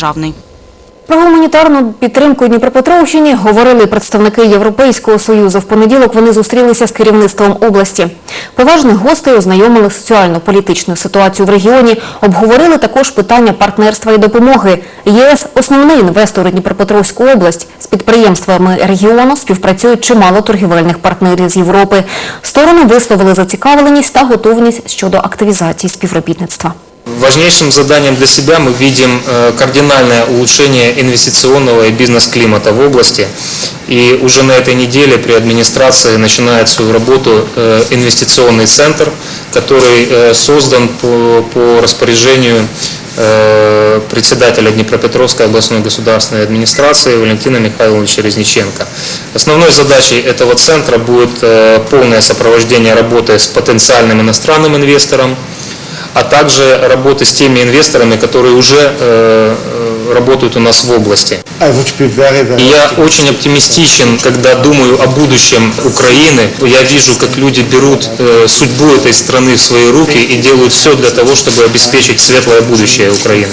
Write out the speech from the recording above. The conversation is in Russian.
державний. Про гуманітарну підтримку Дніпропетровщині говорили представники Європейського союзу. В понеділок вони зустрілися з керівництвом області. Поважних гостей ознайомили соціально-політичною ситуацією в регіоні. Обговорили також питання партнерства і допомоги. ЄС – основний інвестор у Дніпропетровську область. З підприємствами регіону співпрацюють чимало торгівельних партнерів з Європи. Сторони висловили зацікавленість та готовність щодо активізації співробітництва. Важнейшим заданием для себя мы видим э, кардинальное улучшение инвестиционного и бизнес-климата в области. И уже на этой неделе при администрации начинает свою работу э, инвестиционный центр, который э, создан по, по распоряжению председателя Днепропетровской областной государственной администрации Валентина Михайловича Резниченко. Основной задачей этого центра будет полное сопровождение работы с потенциальным иностранным инвестором, а также работы с теми инвесторами, которые уже э, э, работают у нас в области. Very И я очень оптимистичен, когда думаю о будущем Украины. Я вижу, как люди берут э, судьбу этой страны в свои руки и делают все для того, чтобы обеспечить светлое будущее Украины.